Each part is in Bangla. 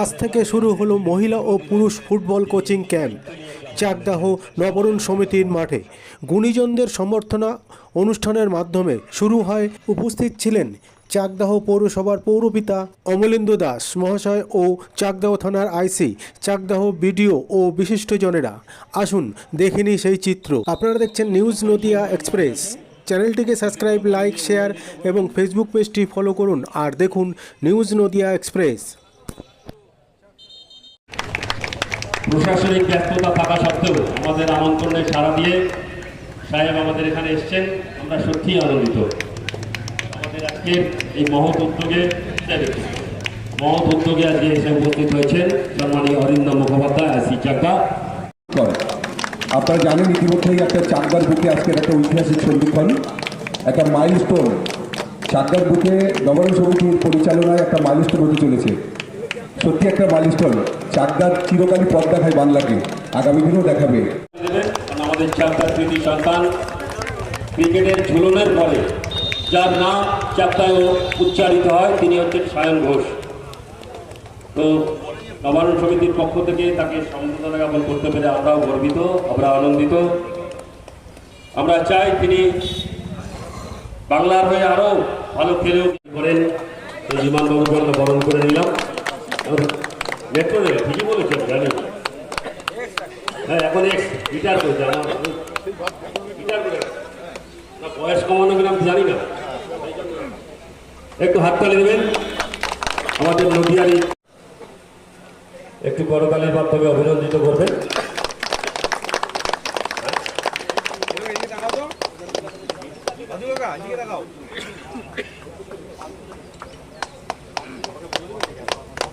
আজ থেকে শুরু হলো মহিলা ও পুরুষ ফুটবল কোচিং ক্যাম্প। চাকদাহ নবরণ সমিতির মাঠে। গুণীজনদের সমর্থনা অনুষ্ঠানের মাধ্যমে শুরু হয় উপস্থিত ছিলেন চাকদাহ পৌরসভার পৌরপিতা অমলেন্দু দাস, মহাশয় ও চাকদাহ থানার আইসি, চাকদাহ বিডিও ও বিশিষ্টজনেরা। আসুন, দেখে নিই সেই চিত্র। আপনারা দেখছেন নিউজ নদিয়া এক্সপ্রেস। চ্যানেলটিকে সাবস্ক্রাইব, লাইক, শেয়ার এবং ফেসবুক পেজটি ফলো করুন। আর দেখুন নিউজ নদিয়া এক্সপ্রেস। প্রশাসনিক ব্যস্ততা থাকা সত্ত্বেও আমাদের আমন্ত্রণে সাড়া দিয়ে সাহেব আমাদের এখানে এসেছেন। আমরা সত্যিই আনন্দিত। আমাদের আজকের এই মহৎ উদ্যোগে মহৎ উদ্যোগে আজকে এসে উপস্থিত হয়েছেন সম্মানীয় অরিন্দম মুখোপাধ্যায় আসি চাকা আপনারা জানেন ইতিমধ্যেই একটা চাকদার বুকে আজকের একটা ঐতিহাসিক সন্ধিক্ষণ, একটা মাইলস্টোন চাকদার বুকে নগর সমিতির পরিচালনায় একটা মাইলস্টোন হতে চলেছে। সত্যি একটা মাইলস্টোন চাকদার চিরকালই পথ দেখায় বাংলাকে। আগামী দিনেও দেখাবে। আমাদের চাকদার কৃতি সন্তান, ক্রিকেটের ঝুলনের ফলে যার নাম চাকদায় উচ্চারিত হয়, তিনি হচ্ছেন সায়ন ঘোষ। তো নবায়ন সমিতির পক্ষ থেকে তাকে সম্বোধনা জ্ঞাপন করতে পেরে আমরাও গর্বিত, আমরা আনন্দিত। আমরা চাই তিনি বাংলার হয়ে আরও ভালো খেলেও করেন। এই বিমানবাবুকে আমরা বরণ করে নিলাম। মেট্রো দেবে ঠিকই বলেছেন জানি। হ্যাঁ এখন এক্স রিটায়ার করেছে আমার করে না, বয়স কমানো কিনা আমি জানি না। একটু হাততালি দেবেন। আমাদের নদিয়ারি একটু করতালির মাধ্যমে অভিনন্দিত করবেন এদিকে তাকাও তো দাদু কাকা এদিকে তাকাও গোবিন্দা এদিকে তাকা ঠিক আছে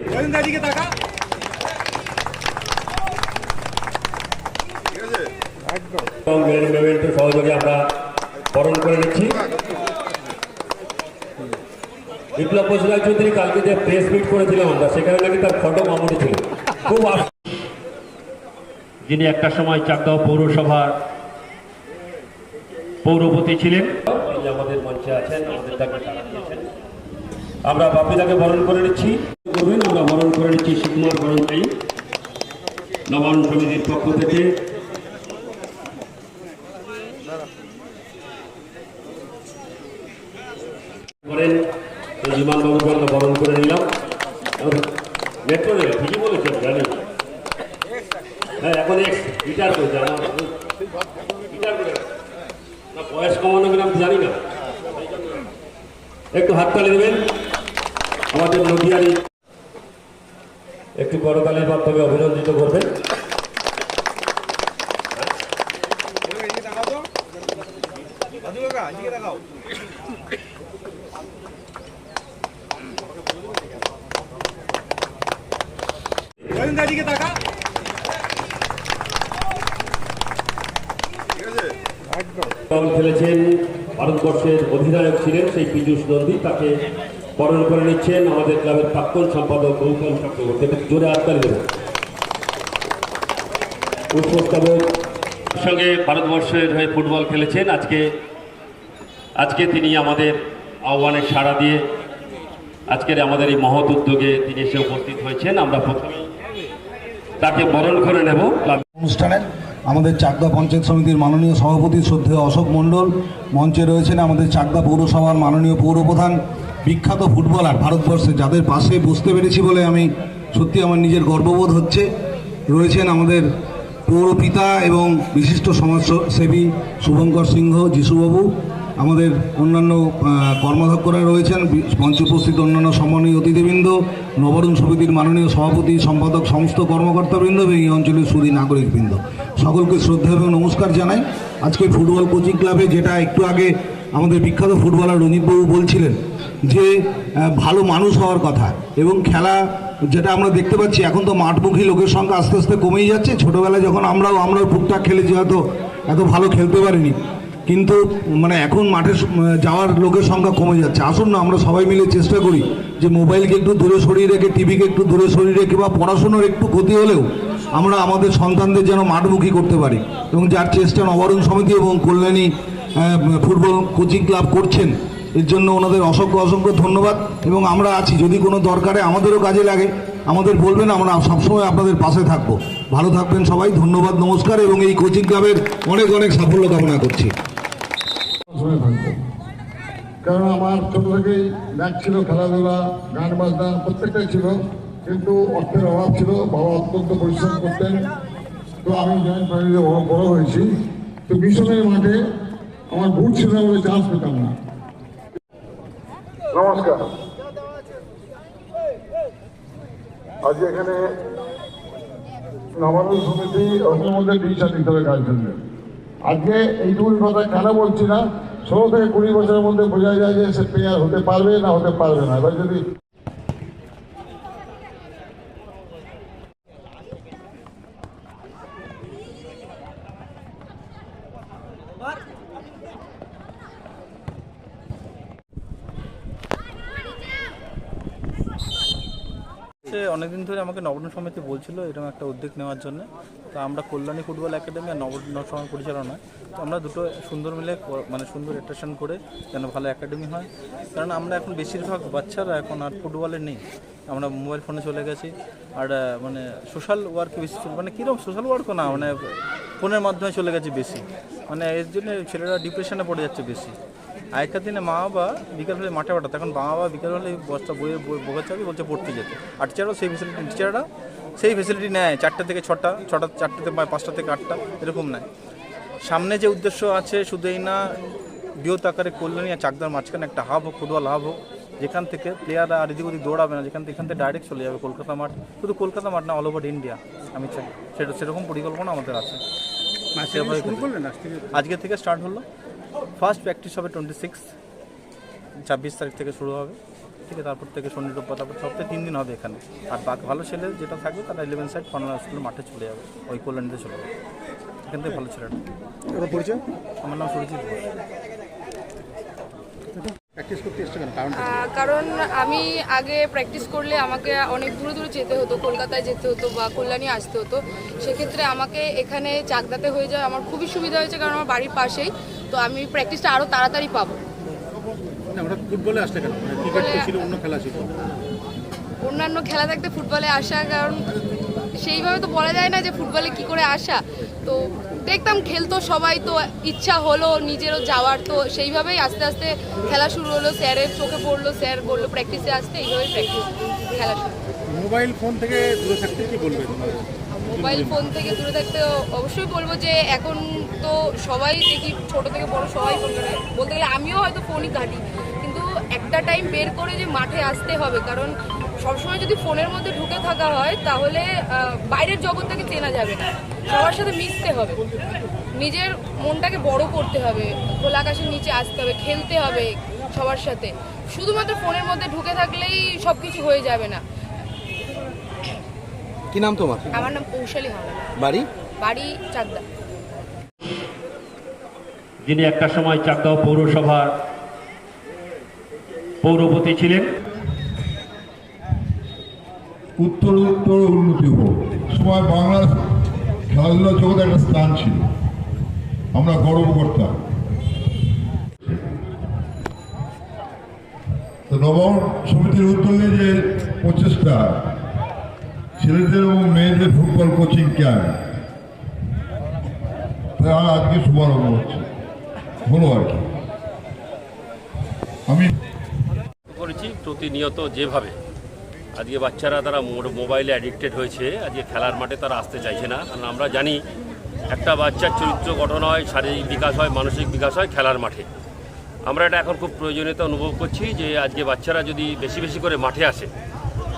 একদম এবং মেরিন সহযোগে আমরা বরণ করে নিচ্ছি। বিপ্লব বসুরাজ চৌধুরী কালকে যে প্রেস মিট করেছিলাম আমরা সেখানে নাকি তার ফটো মামুনি ছিল। খুব যিনি একটা সময় চাকদাও পৌরসভার পৌরপতি ছিলেন আমাদের মঞ্চে আছেন আমাদের তাকে আমরা বাপিদাকে বরণ করে নিচ্ছি। আমরা বরণ করে নিচ্ছি সুকুমার বরণটাই নবায়ন সমিতির পক্ষ থেকে। করেন বিমানবাবুকে আমরা করে নিলাম। হ্যাঁ এখন করে না, বয়স কমানো জানি না। একটু হাততালি দেবেন। আমাদের নদিয়ারি একটু করতালির মাধ্যমে অভিনন্দিত করবেন খেলেছেন ভারতবর্ষের অধিনায়ক ছিলেন সেই পীযুষ নন্দী তাকে বরণ করে নিচ্ছেন আমাদের ক্লাবের প্রাক্তন সম্পাদক গৌতম চক্রবর্তী। জোরে আত্মালি দেবেন সঙ্গে ভারতবর্ষের হয়ে ফুটবল খেলেছেন। আজকে আজকে তিনি আমাদের আহ্বানে সাড়া দিয়ে, আজকের আমাদের এই মহৎ উদ্যোগে তিনি এসে উপস্থিত হয়েছেন। আমরা প্রথমেই তাকে বরণ করে নেব। অনুষ্ঠানে আমাদের চাকদা পঞ্চায়েত সমিতির মাননীয় সভাপতি শ্রদ্ধেয় অশোক মণ্ডল মঞ্চে রয়েছেন আমাদের চাকদা পৌরসভার মাননীয় পৌরপ্রধান বিখ্যাত ফুটবলার ভারতবর্ষে যাদের পাশে বসতে পেরেছি বলে আমি সত্যি আমার নিজের গর্ববোধ হচ্ছে। রয়েছেন আমাদের পৌরপিতা এবং বিশিষ্ট সমাজসেবী শুভঙ্কর সিংহ যিশুবাবু। আমাদের অন্যান্য কর্মাধ্যক্ষরা রয়েছেন, বি- মঞ্চে উপস্থিত অন্যান্য সম্মানীয় অতিথিবৃন্দ, নবরণ সমিতির মাননীয় সভাপতি, সম্পাদক, সমস্ত কর্মকর্তাবৃন্দ এবং এই অঞ্চলের সুদী নাগরিকবৃন্দ। সকলকে শ্রদ্ধা এবং নমস্কার জানাই। আজকে ফুটবল কোচিং ক্লাবে যেটা একটু আগে আমাদের বিখ্যাত ফুটবলার রঞ্জিতবাবু বলছিলেন যে ভালো মানুষ হওয়ার কথা এবং খেলা যেটা আমরা দেখতে পাচ্ছি, এখন তো মাঠমুখী লোকের সংখ্যা আস্তে আস্তে কমেই যাচ্ছে। ছোটোবেলায় যখন আমরাও আমরাও টুকটাক খেলেছি, হয়তো এত ভালো খেলতে পারিনি। কিন্তু মানে এখন মাঠে যাওয়ার লোকের সংখ্যা কমে যাচ্ছে। আসুন না, আমরা সবাই মিলে চেষ্টা করি যে মোবাইলকে একটু দূরে সরিয়ে রেখে, টিভিকে একটু দূরে সরিয়ে রেখে বা পড়াশুনোর একটু ক্ষতি হলেও আমরা আমাদের সন্তানদের যেন মাঠমুখী করতে পারি। এবং যার চেষ্টা নবরণ সমিতি এবং কল্যাণী ফুটবল কোচিং ক্লাব করছেন। এর জন্য ওনাদের অসংখ্য অসংখ্য ধন্যবাদ এবং আমরা আছি। যদি কোনো দরকারে আমাদেরও কাজে লাগে, আমাদের বলবেন, আমরা সবসময় আপনাদের পাশে থাকব। ভালো থাকবেন সবাই, ধন্যবাদ, নমস্কার এবং এই কোচিং ক্লাবের অনেক অনেক সাফল্য কামনা করছি। কারণ আমার ছোট থেকেই ম্যাচ ছিল, খেলাধুলা, গান বাজনা প্রত্যেকটাই ছিল, কিন্তু অর্থের অভাব ছিল, বাবা অত্যন্ত পরিশ্রম করতেন। তো আমি জয়েন্ট ফ্যামিলিতে বড় বড় হয়েছি। তো মিশনের মাঠে আমার বুট ছিল বলে চান্স পেতাম না। নমস্কার। আজ এখানে নবান্ন সমিতি মধ্যে ডিসিশন নিতে হবে কাজ জন্য আজকে এইটুকুর কথা কেন বলছি না? ষোলো থেকে কুড়ি বছরের মধ্যে বোঝা যায় যে সে প্লেয়ার হতে পারবে না হতে পারবে না। এবার যদি সে অনেকদিন ধরে আমাকে নবরণ সমিতি বলছিল এরকম একটা উদ্যোগ নেওয়ার জন্য। তো আমরা কল্যাণী ফুটবল একাডেমি আর নবরণ সমাজ পরিচালনা তো আমরা দুটো সুন্দর মিলে মানে সুন্দর অ্যাট্রাকশন করে যেন ভালো একাডেমি হয়। কারণ আমরা এখন বেশিরভাগ বাচ্চারা এখন আর ফুটবলে নেই। আমরা মোবাইল ফোনে চলে গেছি। আর মানে সোশ্যাল ওয়ার্কে বেশি মানে কীরকম সোশ্যাল ওয়ার্কও না মানে ফোনের মাধ্যমে চলে গেছে বেশি। মানে এর জন্য ছেলেরা ডিপ্রেশনে পড়ে যাচ্ছে বেশি। আগেকার দিনে মা বাবা বিকেল হলে মাঠে পাঠাতো। এখন মা বাবা বিকেল হলে বস্তা বইয়ে বোকা চাবি বলছে পড়তে যেতে। আর টিচারও সেই ফেসিলিটি টিচাররা সেই ফেসিলিটি নেয় চারটে থেকে ছটা ছটা চারটে থেকে বা পাঁচটা থেকে আটটা এরকম নেয়। সামনে যে উদ্দেশ্য আছে শুধু এই না বৃহৎ আকারে কল্যাণী আর চাকদার মাঝখানে একটা হাব হোক ফুটবল হাব হোক যেখান থেকে প্লেয়াররা আর এদিক ওদিক দৌড়াবে না যেখান থেকে এখান থেকে ডাইরেক্ট চলে যাবে কলকাতা মাঠ। শুধু কলকাতা মাঠ না অল ওভার ইন্ডিয়া আমি চাই। সেটা সেরকম পরিকল্পনা আমাদের আছে। আজকে থেকে স্টার্ট হলো। ফার্স্ট প্র্যাকটিস হবে টোয়েন্টি সিক্স ছাব্বিশ তারিখ থেকে শুরু হবে। ঠিক আছে তারপর থেকে শনি রোববার তারপর সপ্তাহে তিন দিন হবে এখানে। আর বাকি ভালো ছেলে যেটা থাকবে তারা ইলেভেন সাইড কর্নার স্কুল মাঠে চলে যাবে ওই কল্যাণীতে চলে যাবে। এখান থেকে ভালো ছেলেটা। পরিচয়? আমার নাম সুরজিৎ ঘোষ। প্র্যাকটিস করতে এসছে কেন? কারণ কারণ আমি আগে প্র্যাকটিস করলে আমাকে অনেক দূরে দূরে যেতে হতো কলকাতায় যেতে হতো বা কল্যাণী আসতে হতো। সেক্ষেত্রে আমাকে এখানে চাকদাতে হয়ে যায় আমার খুবই সুবিধা হয়েছে কারণ আমার বাড়ির পাশেই তো আমি প্র্যাকটিসটা আরও তাড়াতাড়ি পাবো। ফুটবলে আসছে কেন? ছিল, অন্য খেলা ছিল। অন্যান্য খেলা থাকতে ফুটবলে আসা কারণ সেইভাবে তো বলা যায় না যে ফুটবলে কি করে আসা। তো দেখতাম খেলতো সবাই তো ইচ্ছা হলো নিজেরও যাওয়ার। তো সেইভাবেই আস্তে আস্তে খেলা শুরু হলো স্যারের চোখে পড়ল স্যার বলল প্র্যাকটিসে আসতে এইভাবেই প্র্যাকটিস খেলা শুরু। মোবাইল ফোন থেকে দূরে থাকতে কি বলবেন? মোবাইল ফোন থেকে দূরে থাকতে অবশ্যই বলব যে এখন তো সবাই দেখি ছোট থেকে বড় সবাই ফোন করে বলতে গেলে আমিও হয়তো ফোনই কাটি কিন্তু একটা টাইম বের করে যে মাঠে আসতে হবে, কারণ সবসময় যদি ফোনের মধ্যে ঢুকে থাকা হয়, তাহলে বাইরের জগৎটাকে চেনা যাবে না। সবার সাথে মিশতে হবে। নিজের মনটাকে বড় করতে হবে, খোলা আকাশের নিচে আসতে হবে, খেলতে হবে সবার সাথে। শুধুমাত্র ফোনের মধ্যে ঢুকে থাকলেই সব কিছু হয়ে যাবে না। কি নাম তোমার? আমার নাম কৌশালী হাওলা। বাড়ি? বাড়ি চাকদা। যিনি একটা সময় চাকদাও পৌরসভার পৌরপতি ছিলেন উত্তর উত্তর উন্নতি হোক। সময় বাংলার খেলাধুলা জগতে একটা স্থান ছিল। আমরা গর্ব করতাম। তো নবম সমিতির উদ্যোগে যে প্রচেষ্টা ছেলেদের এবং মেয়েদের ফুটবল কোচিং ক্যাম্প আজকে শুভারম্ভ হচ্ছে। হলো আর কি। আমি করেছি প্রতিনিয়ত যেভাবে। আজকে বাচ্চারা তারা মোবাইলে অ্যাডিক্টেড হয়েছে। আজকে খেলার মাঠে তারা আসতে চাইছে না। কারণ আমরা জানি, একটা বাচ্চার চরিত্র গঠন হয়, শারীরিক বিকাশ হয়, মানসিক বিকাশ হয় খেলার মাঠে। আমরা এটা এখন খুব প্রয়োজনীয়তা অনুভব করছি যে আজকে বাচ্চারা যদি বেশি বেশি করে মাঠে আসে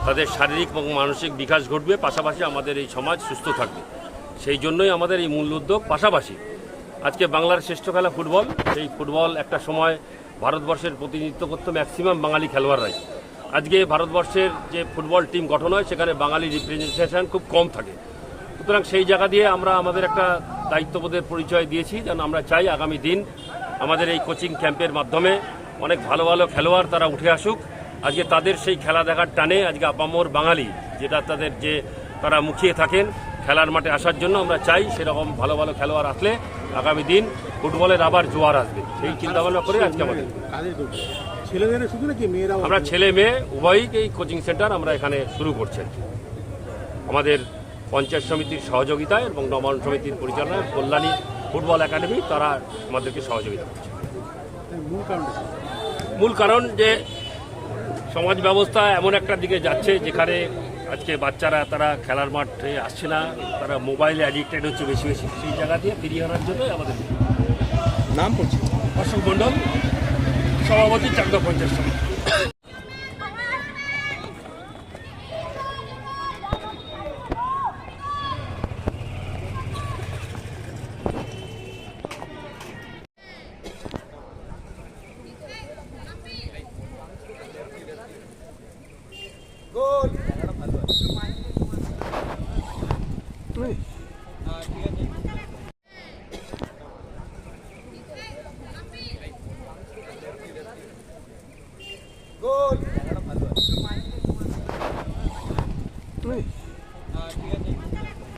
তাদের শারীরিক এবং মানসিক বিকাশ ঘটবে, পাশাপাশি আমাদের এই সমাজ সুস্থ থাকবে। সেই জন্যই আমাদের এই মূল উদ্যোগ পাশাপাশি। আজকে বাংলার শ্রেষ্ঠ খেলা ফুটবল। সেই ফুটবল একটা সময় ভারতবর্ষের প্রতিনিধিত্ব করতো ম্যাক্সিমাম বাঙালি খেলোয়াড়রাই। আজকে ভারতবর্ষের যে ফুটবল টিম গঠন হয়, সেখানে বাঙালি রিপ্রেজেন্টেশন খুব কম থাকে। সুতরাং সেই জায়গা দিয়ে আমরা আমাদের একটা দায়িত্ববোধের পরিচয় দিয়েছি, যেন আমরা চাই আগামী দিন আমাদের এই কোচিং ক্যাম্পের মাধ্যমে অনেক ভালো ভালো খেলোয়াড় তারা উঠে আসুক। আজকে তাদের সেই খেলা দেখার টানে আজকে আপামর বাঙালি যেটা তাদের যে তারা মুখিয়ে থাকেন খেলার মাঠে আসার জন্য আমরা চাই সেরকম ভালো ভালো খেলোয়াড় আসলে আগামী দিন ফুটবলের আবার জোয়ার আসবে। সেই চিন্তা ভাবনা করে আজকে আমাদের। আমরা ছেলে মেয়ে উভয়ই এই কোচিং সেন্টার আমরা এখানে শুরু করছি আমাদের পঞ্চায়েত সমিতির সহযোগিতায় এবং নবায়ন সমিতির পরিচালনায় কল্যাণী ফুটবল একাডেমি তারা আমাদেরকে সহযোগিতা করছে। মূল কারণ যে সমাজ ব্যবস্থা এমন একটা দিকে যাচ্ছে যেখানে আজকে বাচ্চারা তারা খেলার মাঠে আসছে না তারা মোবাইলে অ্যাডিক্টেড হচ্ছে বেশি বেশি। সেই জায়গা দিয়ে ফিরিয়ে আনার জন্য আমাদের নাম পড়ছে। অশোক মণ্ডল সভাপতি চাকদা পঞ্চাশ সমিতি।